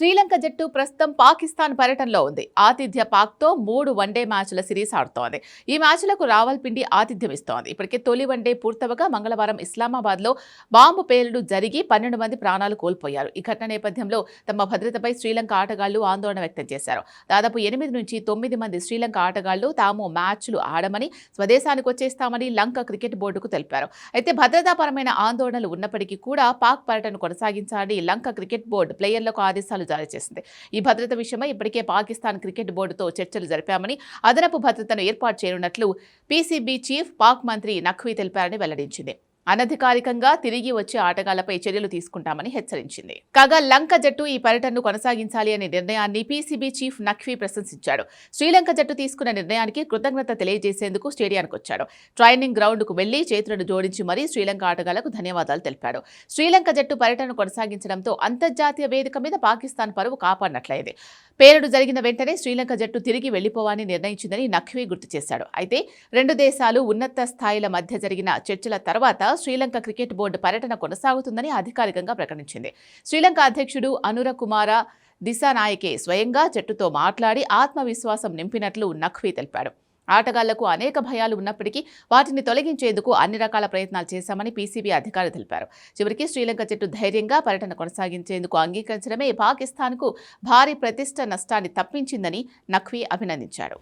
శ్రీలంక జట్టు ప్రస్తుతం పాకిస్తాన్ పర్యటనలో ఉంది. ఆతిథ్య పాక్తో మూడు వన్డే మ్యాచ్ల సిరీస్ ఆడుతోంది. ఈ మ్యాచ్లకు రావల్పిండి ఆతిథ్యం ఇస్తోంది. ఇప్పటికే తొలి వన్డే పూర్తవగా మంగళవారం ఇస్లామాబాద్లో బాంబు పేలుడు జరిగి పన్నెండు మంది ప్రాణాలు కోల్పోయారు. ఈ ఘటన నేపథ్యంలో తమ భద్రతపై శ్రీలంక ఆటగాళ్ళు ఆందోళన వ్యక్తం చేశారు. దాదాపు ఎనిమిది నుంచి తొమ్మిది మంది శ్రీలంక ఆటగాళ్ళు తాము మ్యాచ్లు ఆడమని స్వదేశానికి వచ్చేస్తామని లంక క్రికెట్ బోర్డుకు తెలిపారు. అయితే భద్రతాపరమైన ఆందోళనలు ఉన్నప్పటికీ కూడా పాక్ పర్యటన కొనసాగించాలని లంక క్రికెట్ బోర్డు ప్లేయర్లకు ఆదేశాలు జారీ చేసింది. ఈ భద్రత విషయమై ఇప్పటికే పాకిస్తాన్ క్రికెట్ బోర్డుతో చర్చలు జరిపామని అదనపు భద్రతను ఏర్పాటు చేయనున్నట్లు పీసీబీ చీఫ్ పాక్ మంత్రి నఖ్వీ తెలిపారని వెల్లడించింది. అనధికారికంగా తిరిగి వచ్చే ఆటగాళ్ళపై చర్యలు తీసుకుంటామని హెచ్చరించింది. కాగా లంక జట్టు ఈ పర్యటనను కొనసాగించాలి అనే నిర్ణయాన్ని పీసీబీ చీఫ్ నఖ్వీ ప్రశంసించాడు. శ్రీలంక జట్టు తీసుకున్న నిర్ణయానికి కృతజ్ఞత తెలియజేసేందుకు స్టేడియానికి వచ్చాడు. ట్రైనింగ్ గ్రౌండ్కు వెళ్ళి చేతులను జోడించి మరీ శ్రీలంక ఆటగాళ్ళకు ధన్యవాదాలు తెలిపాడు. శ్రీలంక జట్టు పర్యటన కొనసాగించడంతో అంతర్జాతీయ వేదిక మీద పాకిస్తాన్ పరువు కాపాడినట్లయింది. పేలుడు జరిగిన వెంటనే శ్రీలంక జట్టు తిరిగి వెళ్ళిపోవాలని నిర్ణయించిందని నఖ్వీ గుర్తు చేశాడు. అయితే రెండు దేశాలు ఉన్నత స్థాయిల మధ్య జరిగిన చర్చల తర్వాత శ్రీలంక క్రికెట్ బోర్డు పర్యటన కొనసాగుతుందని అధికారికంగా ప్రకటించింది. శ్రీలంక అధ్యక్షుడు అనుర కుమార దిశానాయకే స్వయంగా జట్టుతో మాట్లాడి ఆత్మవిశ్వాసం నింపినట్లు నఖ్వీ తెలిపాడు. ఆటగాళ్ళకు అనేక భయాలు ఉన్నప్పటికీ వాటిని తొలగించేందుకు అన్ని రకాల ప్రయత్నాలు చేశామని పీసీబీ అధికారులు తెలిపారు. చివరికి శ్రీలంక జట్టు ధైర్యంగా పర్యటన కొనసాగించేందుకు అంగీకరించడమే పాకిస్తాన్కు భారీ ప్రతిష్ట నష్టాన్ని తప్పించిందని నఖ్వీ అభినందించారు.